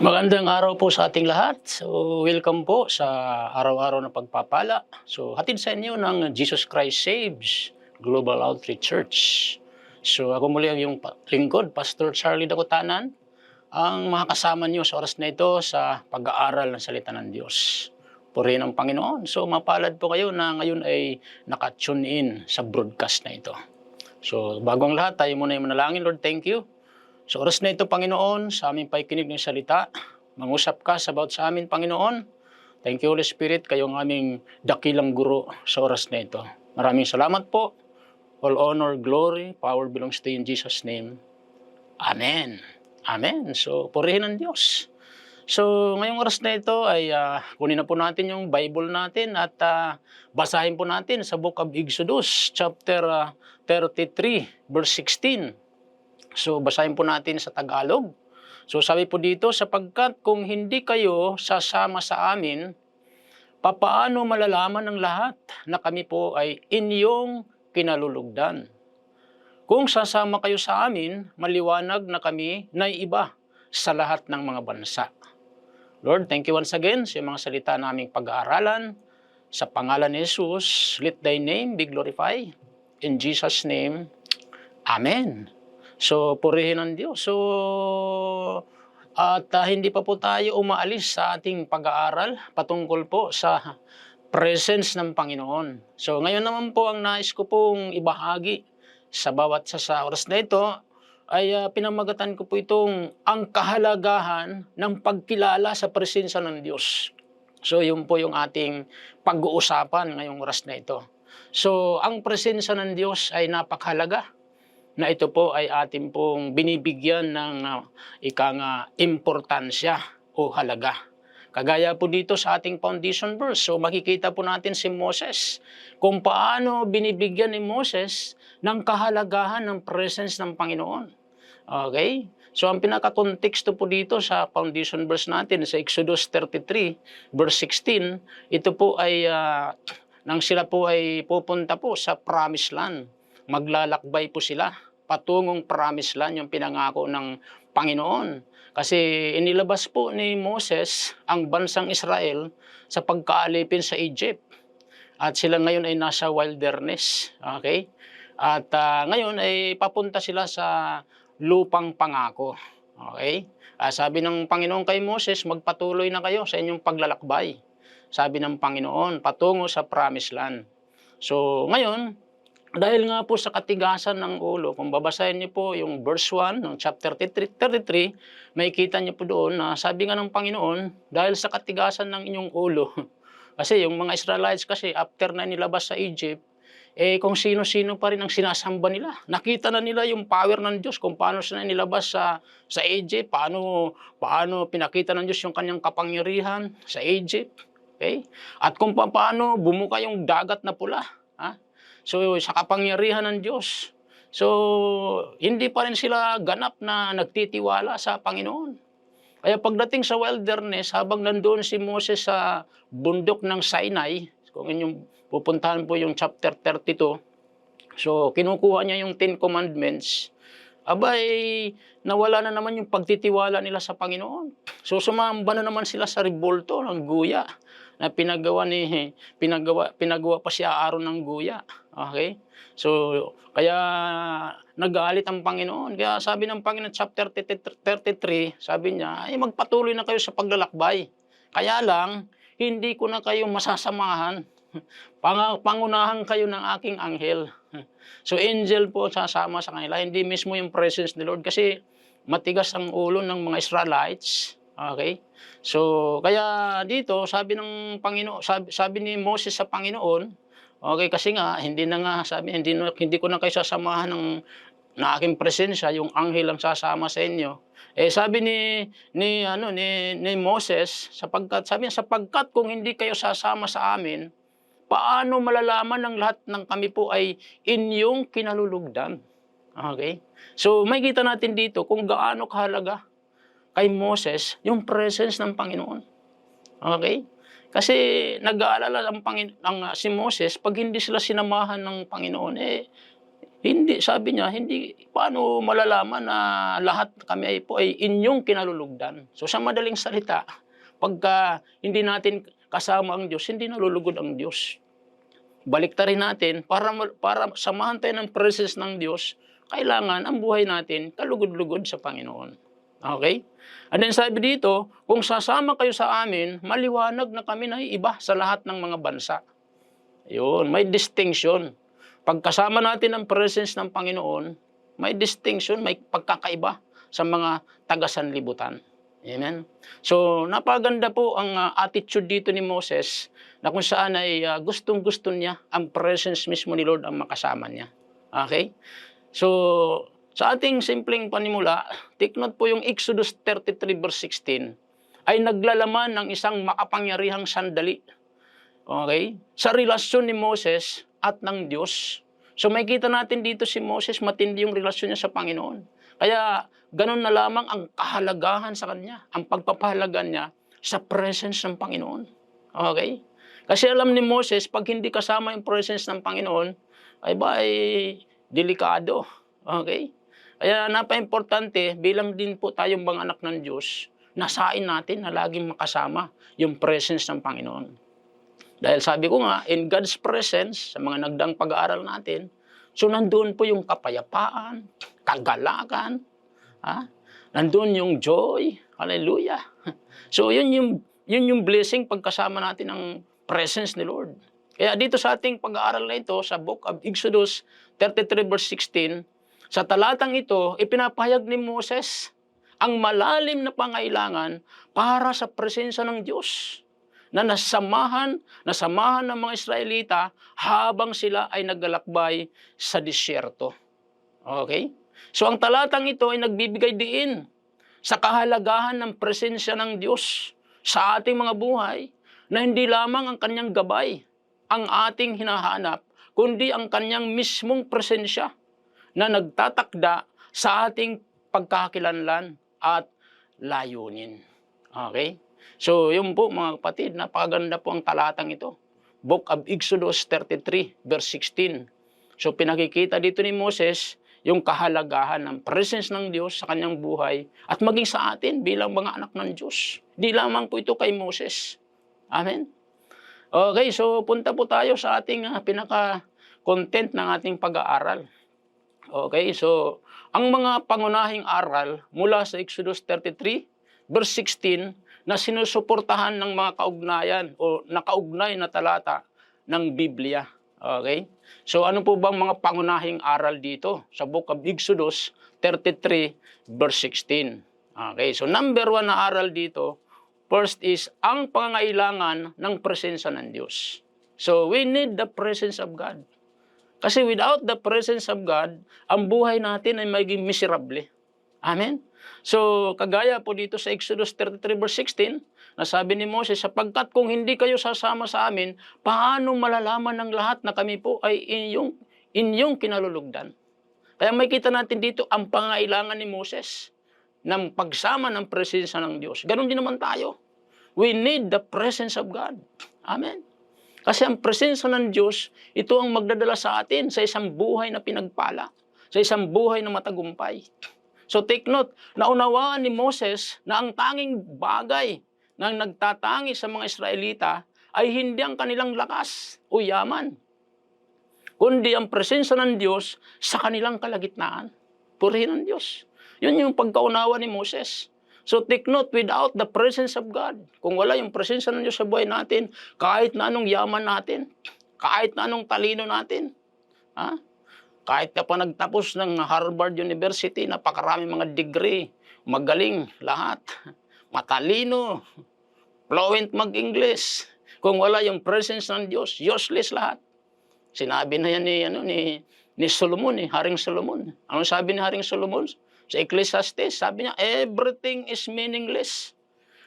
Magandang araw po sa ating lahat. So, welcome po sa araw-araw na pagpapala. So, hatid sa inyo ng Jesus Christ Saves Global Outreach Church. So, ako muli ang iyong lingkod, Pastor Charlie Dakutanan, ang makakasama niyo sa oras na ito sa pag-aaral ng salita ng Diyos. Purihin ang Panginoon. So, mapalad po kayo na ngayon ay nakatune in sa broadcast na ito. So, bago ang lahat, tayo muna yung manalangin. Lord, thank you. Sa oras na ito, Panginoon, sa aming paikinig ng salita, mangusap ka sa bawat sa amin, Panginoon. Thank you, Holy Spirit, kayo ang aming dakilang guro sa oras na ito. Maraming salamat po. All honor, glory, power belongs to you in Jesus' name. Amen. Amen. So, purihin ang Diyos. So, ngayong oras na ito ay ah, kunin na po natin yung Bible natin at ah, basahin po natin sa Book of Exodus, chapter ah, 33, verse 16. So, basahin po natin sa Tagalog. So, sabi po dito, sapagkat kung hindi kayo sasama sa amin, papaano malalaman ng lahat na kami po ay inyong kinalulugdan? Kung sasama kayo sa amin, maliwanag na kami na iba sa lahat ng mga bansa. Lord, thank you once again sa mga salita naming pag-aaralan. Sa pangalan ni Jesus, let thy name be glorified. In Jesus' name, Amen. So, purihin ng Diyos. So, at ah, hindi pa po tayo umaalis sa ating pag-aaral patungkol po sa presence ng Panginoon. So, ngayon naman po ang nais ko pong ibahagi sa bawat sa, sa oras na ito ay ah, pinamagatan ko po itong ang kahalagahan ng pagkilala sa presensya ng Diyos. So, yun po yung ating pag-uusapan ngayong oras na ito. So, ang presensya ng Diyos ay napakahalaga na ito po ay ating pong binibigyan ng uh, ika nga importansya o halaga. Kagaya po dito sa ating foundation verse. So makikita po natin si Moses kung paano binibigyan ni Moses ng kahalagahan ng presence ng Panginoon. Okay? So ang pinaka-konteksto po dito sa foundation verse natin sa Exodus 33 verse 16, ito po ay ah, nang sila po ay pupunta po sa promised land maglalakbay po sila patungong promised land, yung pinangako ng Panginoon. Kasi inilabas po ni Moses ang bansang Israel sa pagkaalipin sa Egypt. At sila ngayon ay nasa wilderness. Okay? At ah, ngayon ay papunta sila sa lupang pangako. Okay? Ah, sabi ng Panginoon kay Moses, magpatuloy na kayo sa inyong paglalakbay. Sabi ng Panginoon, patungo sa promised land. So, ngayon, dahil nga po sa katigasan ng ulo, kung babasahin niyo po yung verse 1 ng chapter 33, 33 may kita niyo po doon na sabi nga ng Panginoon, dahil sa katigasan ng inyong ulo, kasi yung mga Israelites kasi after na nilabas sa Egypt, eh kung sino-sino pa rin ang sinasamba nila. Nakita na nila yung power ng Diyos kung paano sila nilabas sa sa Egypt, paano paano pinakita ng Diyos yung kanyang kapangyarihan sa Egypt. Okay? At kung pa- paano bumuka yung dagat na pula. Ha? So, sa kapangyarihan ng Diyos. So, hindi pa rin sila ganap na nagtitiwala sa Panginoon. Kaya pagdating sa wilderness, habang nandoon si Moses sa bundok ng Sinai, kung inyong pupuntahan po yung chapter 32, so kinukuha niya yung Ten Commandments, abay, nawala na naman yung pagtitiwala nila sa Panginoon. So sumamba na naman sila sa revolto ng guya na pinagawa ni pinagawa pinagawa pa si Aaron ng guya. Okay? So kaya nagalit ang Panginoon. Kaya sabi ng Panginoon chapter 33, sabi niya, ay magpatuloy na kayo sa paglalakbay. Kaya lang hindi ko na kayo masasamahan. Pang pangunahan kayo ng aking anghel. So angel po sasama sa kanila, hindi mismo yung presence ni Lord kasi matigas ang ulo ng mga Israelites. Okay? So, kaya dito, sabi ng Panginoon, sabi, sabi ni Moses sa Panginoon, okay, kasi nga, hindi na nga, sabi, hindi, hindi ko na kayo sasamahan ng, na aking presensya, yung anghel ang sasama sa inyo. Eh, sabi ni, ni, ano, ni, ni Moses, sapagkat, sabi niya, sapagkat kung hindi kayo sasama sa amin, paano malalaman ng lahat ng kami po ay inyong kinalulugdan? Okay? So, may kita natin dito kung gaano kahalaga kay Moses yung presence ng Panginoon. Okay? Kasi nag-aalala ang, Pangin- ang ah, si Moses, pag hindi sila sinamahan ng Panginoon, eh, Hindi, sabi niya, hindi, paano malalaman na lahat kami ay po ay inyong kinalulugdan. So sa madaling salita, pagka hindi natin kasama ang Diyos, hindi nalulugod ang Diyos. Baliktarin natin, para, para samahan tayo ng presence ng Diyos, kailangan ang buhay natin kalugod-lugod sa Panginoon. Okay? And then sabi dito, kung sasama kayo sa amin, maliwanag na kami na iba sa lahat ng mga bansa. Yun, may distinction. Pagkasama natin ang presence ng Panginoon, may distinction, may pagkakaiba sa mga taga-sanlibutan. Amen. So, napaganda po ang uh, attitude dito ni Moses na kung saan ay uh, gustong-gusto niya ang presence mismo ni Lord ang makasama niya. Okay? So, sa ating simpleng panimula, take note po yung Exodus 33 verse 16 ay naglalaman ng isang makapangyarihang sandali. Okay? Sa relasyon ni Moses at ng Diyos. So may kita natin dito si Moses, matindi yung relasyon niya sa Panginoon. Kaya ganun na lamang ang kahalagahan sa kanya, ang pagpapahalaga niya sa presence ng Panginoon. Okay? Kasi alam ni Moses, pag hindi kasama yung presence ng Panginoon, ay ba ay delikado. Okay? Kaya napa-importante, bilang din po tayong mga anak ng Diyos, nasain natin na laging makasama yung presence ng Panginoon. Dahil sabi ko nga, in God's presence, sa mga nagdang pag-aaral natin, so nandun po yung kapayapaan, kagalakan, ha? nandun yung joy, hallelujah. So yun yung, yun yung blessing pagkasama natin ng presence ni Lord. Kaya dito sa ating pag-aaral na ito, sa book of Exodus 33 verse 16, sa talatang ito, ipinapahayag ni Moses ang malalim na pangailangan para sa presensya ng Diyos na nasamahan, nasamahan ng mga Israelita habang sila ay naglalakbay sa disyerto. Okay? So ang talatang ito ay nagbibigay diin sa kahalagahan ng presensya ng Diyos sa ating mga buhay na hindi lamang ang kanyang gabay ang ating hinahanap, kundi ang kanyang mismong presensya na nagtatakda sa ating pagkakakilanlan at layunin. Okay? So, yun po mga kapatid, napakaganda po ang talatang ito. Book of Exodus 33, verse 16. So, pinakikita dito ni Moses yung kahalagahan ng presence ng Diyos sa kanyang buhay at maging sa atin bilang mga anak ng Diyos. Di lamang po ito kay Moses. Amen? Okay, so punta po tayo sa ating uh, pinaka-content ng ating pag-aaral. Okay, so ang mga pangunahing aral mula sa Exodus 33, verse 16, na sinusuportahan ng mga kaugnayan o nakaugnay na talata ng Biblia. Okay? So ano po bang mga pangunahing aral dito sa Book of Exodus 33 verse 16? Okay, so number one na aral dito, first is ang pangangailangan ng presensya ng Diyos. So we need the presence of God. Kasi without the presence of God, ang buhay natin ay magiging miserable. Amen? So, kagaya po dito sa Exodus 33 verse 16, nasabi ni Moses, sapagkat kung hindi kayo sasama sa amin, paano malalaman ng lahat na kami po ay inyong, inyong kinalulugdan? Kaya may kita natin dito ang pangailangan ni Moses ng pagsama ng presensya ng Diyos. Ganon din naman tayo. We need the presence of God. Amen. Kasi ang presensya ng Diyos, ito ang magdadala sa atin sa isang buhay na pinagpala, sa isang buhay na matagumpay. So take note, naunawaan ni Moses na ang tanging bagay na nagtatangi sa mga Israelita ay hindi ang kanilang lakas o yaman, kundi ang presensya ng Diyos sa kanilang kalagitnaan. Purihin ng Diyos. Yun yung pagkaunawa ni Moses. So take note, without the presence of God, kung wala yung presensya ng Diyos sa buhay natin, kahit na anong yaman natin, kahit na anong talino natin, ha? kahit ka pa nagtapos ng Harvard University, napakarami mga degree, magaling lahat, matalino, fluent mag-English. Kung wala yung presence ng Diyos, useless lahat. Sinabi na yan ni, ano, ni, ni Solomon, eh, Haring Solomon. Ano sabi ni Haring Solomon? Sa Ecclesiastes, sabi niya, everything is meaningless.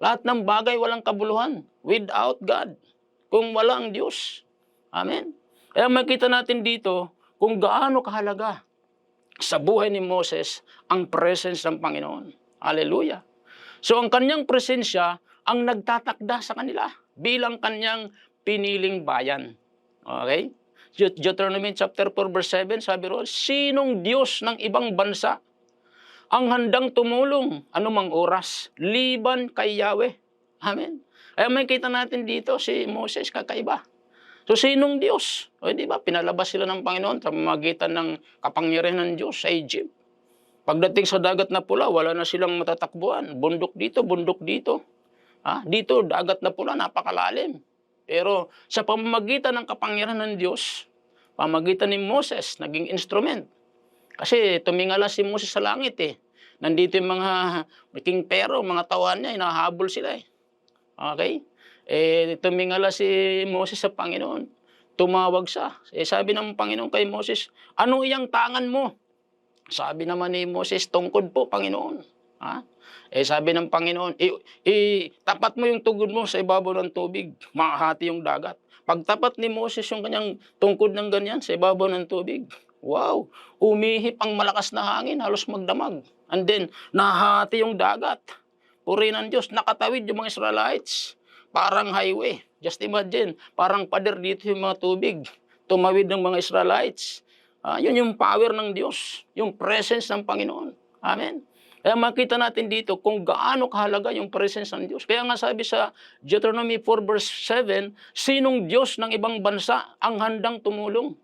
Lahat ng bagay walang kabuluhan without God. Kung wala ang Diyos. Amen. Kaya makita natin dito kung gaano kahalaga sa buhay ni Moses ang presence ng Panginoon. Hallelujah. So ang kanyang presensya ang nagtatakda sa kanila bilang kanyang piniling bayan. Okay? Deut- Deuteronomy chapter 4 verse 7, sabi roon, sinong Diyos ng ibang bansa ang handang tumulong anumang oras, liban kay Yahweh. Amen. Kaya may kita natin dito si Moses kakaiba. So sinong Diyos? O di ba, pinalabas sila ng Panginoon sa pamamagitan ng kapangyarihan ng Diyos sa Egypt. Pagdating sa dagat na pula, wala na silang matatakbuhan. Bundok dito, bundok dito. Ha? Dito, dagat na pula, napakalalim. Pero sa pamamagitan ng kapangyarihan ng Diyos, pamamagitan ni Moses, naging instrument. Kasi tumingala si Moses sa langit eh. Nandito yung mga king pero, mga tawan niya, hinahabol sila eh. Okay? Eh, tumingala si Moses sa Panginoon. Tumawag siya. Eh, sabi ng Panginoon kay Moses, ano iyang tangan mo? Sabi naman ni Moses, tungkod po, Panginoon. Ha? Eh, sabi ng Panginoon, i, i- tapat mo yung tugod mo sa ibabaw ng tubig, makahati yung dagat. Pagtapat ni Moses yung kanyang tungkod ng ganyan sa ibabaw ng tubig, wow, umihip ang malakas na hangin, halos magdamag. And then, nahati yung dagat. Puri ng Diyos, nakatawid yung mga Israelites. Parang highway. Just imagine, parang pader dito yung mga tubig. Tumawid ng mga Israelites. Ah, yun yung power ng Diyos, yung presence ng Panginoon. Amen. Kaya makita natin dito kung gaano kahalaga yung presence ng Diyos. Kaya nga sabi sa Deuteronomy 4 verse 7, sinong Diyos ng ibang bansa ang handang tumulong?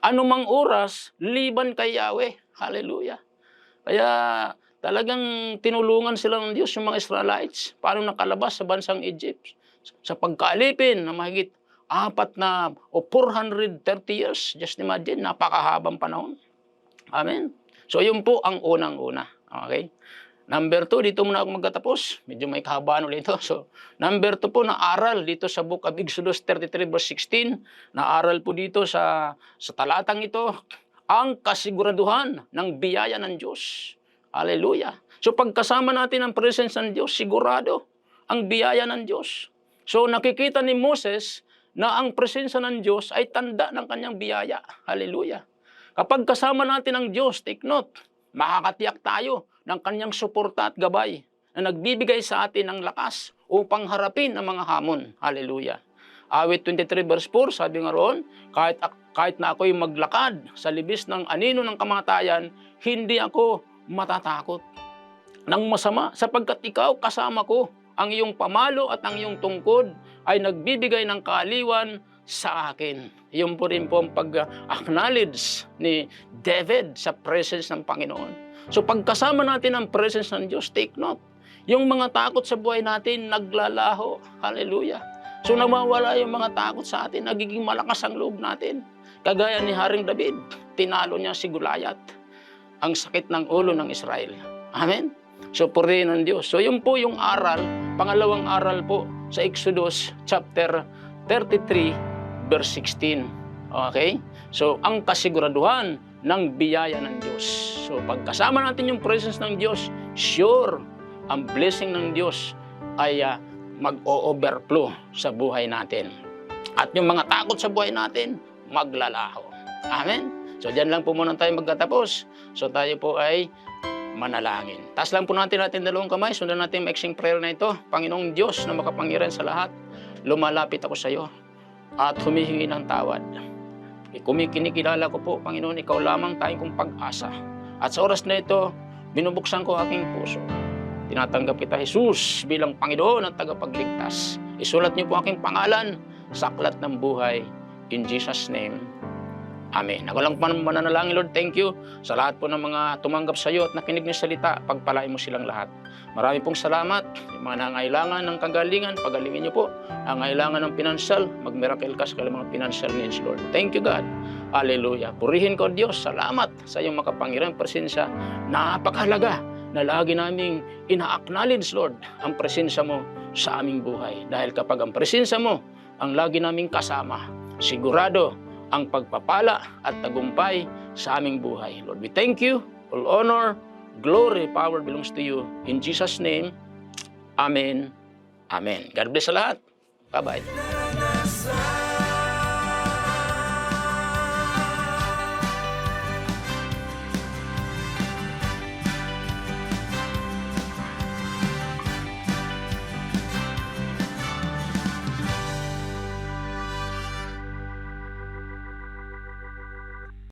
Anumang oras, liban kay Yahweh. Hallelujah. Kaya talagang tinulungan sila ng Diyos yung mga Israelites. Paano nakalabas sa bansang Egypt? Sa pagkaalipin na mahigit apat na o 430 years. Just imagine, napakahabang panahon. Amen. So yun po ang unang-una. Okay? Number two, dito muna ako magkatapos. Medyo may kahabaan ulit ito. So, number two po na aral dito sa Book of Exodus 33 verse 16. Na aral po dito sa, sa talatang ito. Ang kasiguraduhan ng biyaya ng Diyos. Hallelujah. So pagkasama natin ang presence ng Diyos, sigurado ang biyaya ng Diyos. So nakikita ni Moses na ang presensya ng Diyos ay tanda ng kanyang biyaya. Hallelujah. Kapag kasama natin ang Diyos, take note, makakatiyak tayo ng kanyang suporta at gabay na nagbibigay sa atin ng lakas upang harapin ang mga hamon. Hallelujah. Awit 23 verse 4, sabi nga roon, kahit, kahit na ako'y maglakad sa libis ng anino ng kamatayan, hindi ako matatakot ng masama sapagkat ikaw kasama ko. Ang iyong pamalo at ang iyong tungkod ay nagbibigay ng kaaliwan sa akin. Iyon po rin po ang pag-acknowledge ni David sa presence ng Panginoon. So pagkasama natin ang presence ng Diyos, take note. Yung mga takot sa buhay natin, naglalaho. Hallelujah. So nawawala yung mga takot sa atin, nagiging malakas ang loob natin. Kagaya ni Haring David, tinalo niya si Gulayat, ang sakit ng ulo ng Israel. Amen? So purihin ng Diyos. So yun po yung aral, pangalawang aral po sa Exodus chapter 33 verse 16. Okay? So ang kasiguraduhan ng biyaya ng Diyos. So pagkasama natin yung presence ng Diyos, sure, ang blessing ng Diyos ay ah, mag-o-overflow sa buhay natin. At yung mga takot sa buhay natin, maglalaho. Amen? So diyan lang po muna tayo magtatapos. So tayo po ay manalangin. Taas lang po natin natin dalawang kamay. Sundan natin yung prayer na ito. Panginoong Diyos na makapangyarihan sa lahat, lumalapit ako sa iyo at humihingi ng tawad. Kumikinikilala ko po, Panginoon, ikaw lamang tayong kong pag-asa. At sa oras na ito, binubuksan ko aking puso. Tinatanggap kita, Jesus, bilang Panginoon at tagapagligtas. Isulat niyo po aking pangalan sa aklat ng buhay. In Jesus' name, Amen. Ako lang po mananalangin, Lord. Thank you sa lahat po ng mga tumanggap sa iyo at nakinig ng salita. Pagpalain mo silang lahat. Marami pong salamat. Yung mga nangailangan ng kagalingan, pagalingin niyo po. Nangailangan ng pinansyal, mag-miracle ka sa kanilang mga financial needs, Lord. Thank you, God. Hallelujah. Purihin ko, Diyos. Salamat sa iyong makapangyarang presensya. Napakahalaga na lagi naming ina-acknowledge, Lord, ang presensya mo sa aming buhay. Dahil kapag ang presensya mo ang lagi naming kasama, sigurado ang pagpapala at tagumpay sa aming buhay. Lord, we thank you. All honor, glory, power belongs to you. In Jesus' name, Amen. Amen. God bless sa lahat. Bye-bye.